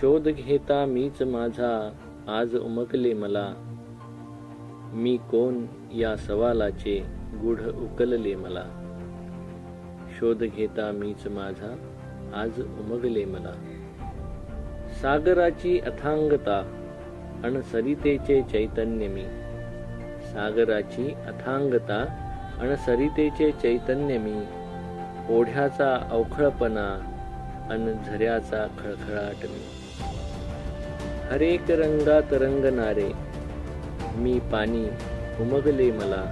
शोध घेता मीच माझा आज उमकले मला. मी कोण या सवालाचे गुढ उकलले मला. शोध घेता मीच माझा आज उमगले मला. सागराची अथांगता अन सरितेचे चैतन्य मी. सागराची अथांगता अन सरितेचे चैतन्य मी. ओढ्याचा अवखळपणा अन झऱ्याचा खळखळाट मी. हरेक रंगात रंगणारे मी पाणी उमगले मला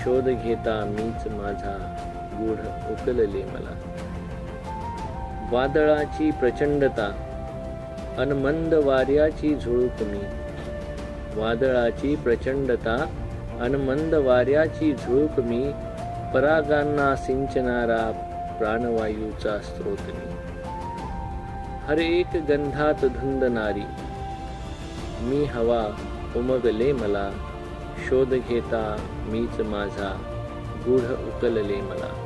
शोध घेता मीच माझा गूढ उकलले मला. वादळाची प्रचंडता अन मंद वाऱ्याची झुळूक मी. वादळाची प्रचंडता अन मंद वाऱ्याची झुळूक मी. परागांना सिंचणारा प्राणवायूचा स्रोत मी. हर एक गंधात धुंदणारी मी हवा उमगले मला. शोध घेता मीच माझा. गूढ उकलले मला.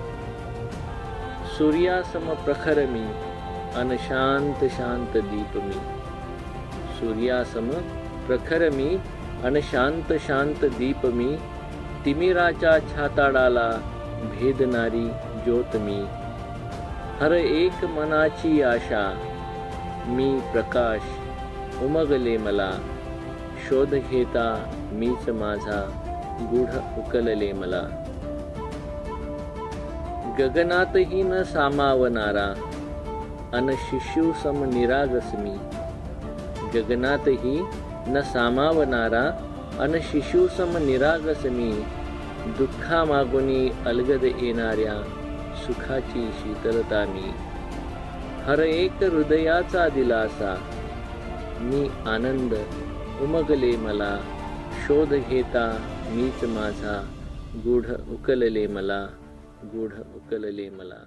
सूर्यासम प्रखर मी अन शांत शांत दीप मी. सूर्यासम प्रखर मी अन शांत शांत दीप मी. तिमिराच्या छाताडाला भेदणारी ज्योत मी. हर एक मनाची आशा मी प्रकाश उमगले मला. शोध घेता मीच माझा. गुढ उकलले मला. गगनातही न सामावणारा. अन शिशु सम निरागस मी. गगनातही न सामावणारा. अन शिशु सम निरागस मी. दुःखामागुनी अलगद येणाऱ्या. सुखाची शीतलता मी. हर एक हृदयाचा दिलासा. मी आनंद. उमगले मला शोध घेता मीच माझा गूढ उकलले मला गूढ उकलले मला.